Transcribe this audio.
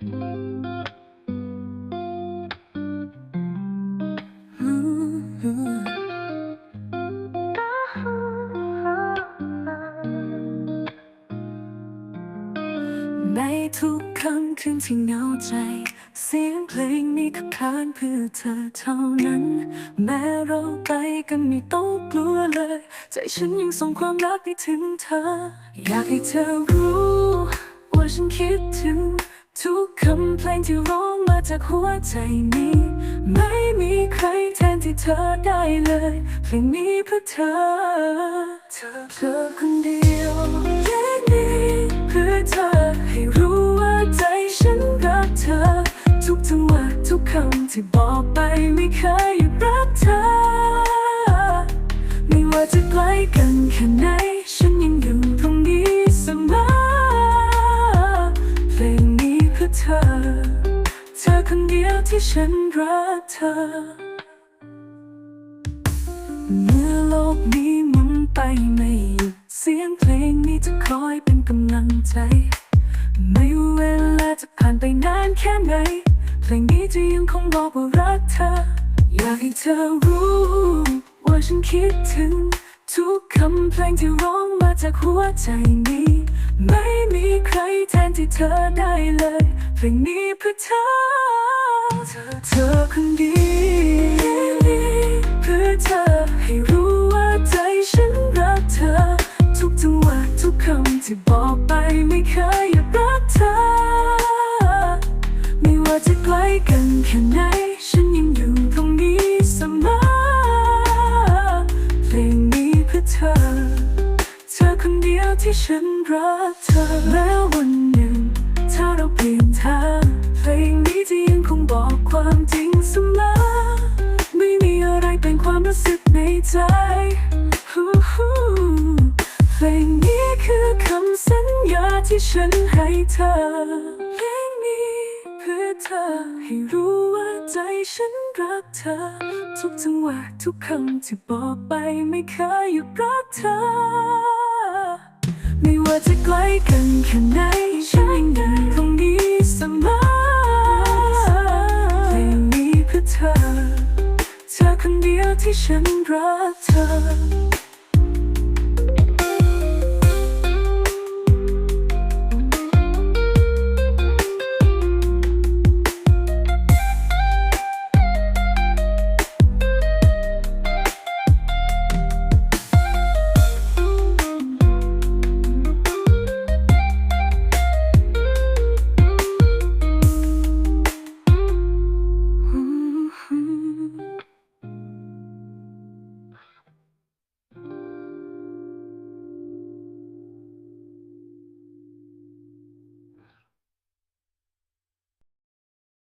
ในทุกคำคืนที่เหงาใจ เสียงเพลงนี้ขับขานเพื่อเธอเท่านั้น แม้เราไปกันไม่ต้องกลัวเลย ใจฉันยังส่งความรักไปถึงเธอ อยากให้เธอรู้ ว่าฉันคิดถึง ทุกคำเพลงที่ร้องมาจากหัวใจนี้ ไม่มีใครแทนที่เธอได้เลย เพลงนี้เพื่อเธอ เธอเธอคนเดียวเพลงนี้เพื่อเธอให้รู้ว่าใจฉันรักเธอ ทุกจังหวะทุกคำที่บอกไปไม่เคยหยุดรักเธอ ไม่ว่าจะไกลกันแค่ไหนฉัน คนเดียวที่ฉันรักเธอ เมื่อโลกนี้หมุนไปไม่หยุดเสียงเพลงนี้จะคอยเป็นกำลังใจ ไม่ว่าเวลาจะผ่านไปนานแค่ไหน เพลงนี้จะยังคงบอกว่ารักเธอ อยากให้เธอรู้ ว่าฉันคิดถึง ทุกคำเพลงที่ร้องมาจากหัวใจนี้ ไม่มีใครแทนที่เธอได้เลย เพลงนี้เพื่อเธอ เธอคนเดียวเพื่อเธอให้รู้ว่าใจฉันรักเธอ ทุกจังหวะทุกคำที่บอกไปไม่เคยหยุดรักเธอ ไม่ว่าจะไกลกันแค่ไหนฉันยังอยู่ตรงนี้เสมอเพลงนี้เพื่อเธอ เธอคนเดียวที่ฉันรักเธอแล้ววันหนึ่งถ้าเราเปลี่ยนทาง ลงนี้จะยังคงบอกความจริงเสมอไม่มีอะไรเป็นความรู้สึกในใจเพลงนี้คือคำสัญญาที่ฉันให้เธอ เพลงนี้เพื่อเธอให้รู้ว่าใจฉันรักเธอ ทุกจังหวะทุกคำที่บอกไปไม่เคยหยุดรักเธอ ไม่ว่าจะไกลกันแค่ไหนฉันยังอยู่ตรงนี้ เธอ เธอคนเดียวที่ฉันรักเธอ